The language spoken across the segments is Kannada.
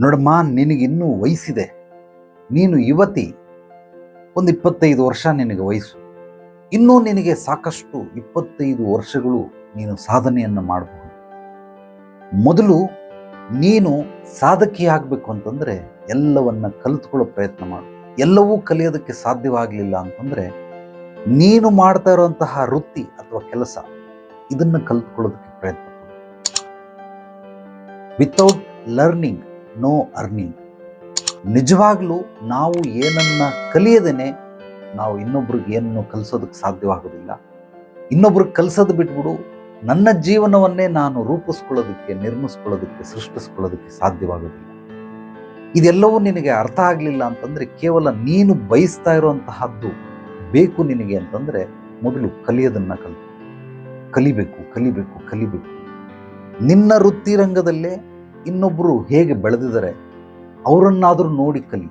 ನೋಡಮ್ಮ, ನಿನಗಿನ್ನೂ ವಯಸ್ಸಿದೆ. ನೀನು ಯುವತಿ. ಒಂದು ಇಪ್ಪತ್ತೈದು ವರ್ಷ ನಿನಗೆ ವಯಸ್ಸು. ಇನ್ನೂ ನಿನಗೆ ಸಾಕಷ್ಟು ಇಪ್ಪತ್ತೈದು ವರ್ಷಗಳು ನೀನು ಸಾಧನೆಯನ್ನು ಮಾಡಬಹುದು. ಮೊದಲು ನೀನು ಸಾಧಕಿಯಾಗಬೇಕು ಅಂತಂದರೆ ಎಲ್ಲವನ್ನು ಕಲಿತ್ಕೊಳ್ಳೋ ಪ್ರಯತ್ನ ಮಾಡು. ಎಲ್ಲವೂ ಕಲಿಯೋದಕ್ಕೆ ಸಾಧ್ಯವಾಗಲಿಲ್ಲ ಅಂತಂದರೆ ನೀನು ಮಾಡ್ತಾ ಇರುವಂತಹ ವೃತ್ತಿ ಅಥವಾ ಕೆಲಸ ಇದನ್ನು ಕಲಿತ್ಕೊಳ್ಳೋದಕ್ಕೆ ಪ್ರಯತ್ನ ಮಾಡು. Without learning no earning. ನಿಜವಾಗ್ಲೂ ನಾವು ಏನನ್ನ ಕಲಿಯದೇನೆ ನಾವು ಇನ್ನೊಬ್ರಿಗೆ ಏನನ್ನು ಕಲಿಸೋದಕ್ಕೆ ಸಾಧ್ಯವಾಗೋದಿಲ್ಲ. ಇನ್ನೊಬ್ರಿಗೆ ಕಲಿಸೋದು ಬಿಟ್ಬಿಡು, ನನ್ನ ಜೀವನವನ್ನೇ ನಾನು ರೂಪಿಸ್ಕೊಳ್ಳೋದಕ್ಕೆ, ನಿರ್ಮಿಸ್ಕೊಳ್ಳೋದಕ್ಕೆ, ಸೃಷ್ಟಿಸ್ಕೊಳ್ಳೋದಕ್ಕೆ ಸಾಧ್ಯವಾಗೋದಿಲ್ಲ. ಇದೆಲ್ಲವೂ ನಿನಗೆ ಅರ್ಥ ಆಗಲಿಲ್ಲ ಅಂತಂದರೆ ಕೇವಲ ನೀನು ಬಯಸ್ತಾ ಇರುವಂತಹದ್ದು ಬೇಕು ನಿನಗೆ ಅಂತಂದರೆ ಮೊದಲು ಕಲಿಯೋದನ್ನು ಕಲಿ ಕಲಿಬೇಕು ಕಲಿಬೇಕು ಕಲಿಬೇಕು. ನಿನ್ನ ವೃತ್ತಿ ರಂಗದಲ್ಲೇ ಇನ್ನೊಬ್ಬರು ಹೇಗೆ ಬೆಳೆದಿದ್ದಾರೆ, ಅವರನ್ನಾದರೂ ನೋಡಿ ಕಲಿ,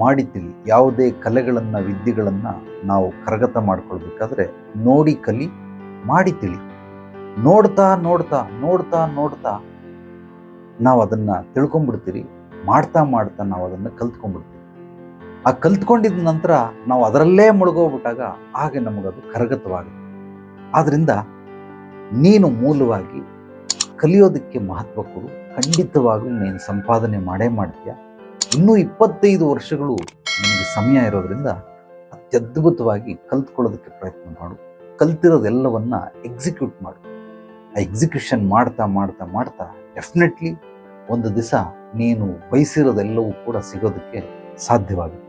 ಮಾಡಿ ತಿಳಿ. ಯಾವುದೇ ಕಲೆಗಳನ್ನು, ವಿದ್ಯೆಗಳನ್ನು ನಾವು ಕರಗತ ಮಾಡ್ಕೊಳ್ಬೇಕಾದ್ರೆ ನೋಡಿ ಕಲಿ, ಮಾಡಿ ತಿಳಿ. ನೋಡ್ತಾ ನೋಡ್ತಾ ನೋಡ್ತಾ ನೋಡ್ತಾ ನಾವು ಅದನ್ನು ತಿಳ್ಕೊಂಬಿಡ್ತೀರಿ ಮಾಡ್ತಾ ಮಾಡ್ತಾ ನಾವು ಅದನ್ನು ಕಲ್ತ್ಕೊಂಡ್ಬಿಡ್ತೀವಿ ಆ ಕಲ್ತ್ಕೊಂಡಿದ ನಂತರ ನಾವು ಅದರಲ್ಲೇ ಮುಳುಗೋಗ್ಬಿಟ್ಟಾಗ ಹಾಗೆ ನಮಗದು ಕರಗತವಾಗುತ್ತೆ. ಆದ್ದರಿಂದ ನೀನು ಮೂಲವಾಗಿ ಕಲಿಯೋದಕ್ಕೆ ಮಹತ್ವ ಕೊಡು. ಖಂಡಿತವಾಗ್ಲೂ ನೀನು ಸಂಪಾದನೆ ಮಾಡೇ ಮಾಡ್ತೀಯ? ಇನ್ನೂ ಇಪ್ಪತ್ತೈದು ವರ್ಷಗಳು ನಿಮಗೆ ಸಮಯ ಇರೋದ್ರಿಂದ ಅತ್ಯದ್ಭುತವಾಗಿ ಕಲ್ತ್ಕೊಳ್ಳೋದಕ್ಕೆ ಪ್ರಯತ್ನ ಮಾಡು. ಕಲ್ತಿರೋದೆಲ್ಲವನ್ನ ಎಕ್ಸಿಕ್ಯೂಟ್ ಮಾಡು. ಆ ಎಕ್ಸಿಕ್ಯೂಷನ್ ಮಾಡ್ತಾ ಮಾಡ್ತಾ ಮಾಡ್ತಾ ಡೆಫಿನೆಟ್ಲಿ ಒಂದು ದಿವಸ ನೀನು ಬಯಸಿರೋದೆಲ್ಲವೂ ಕೂಡ ಸಿಗೋದಕ್ಕೆ ಸಾಧ್ಯವಾಗುತ್ತೆ.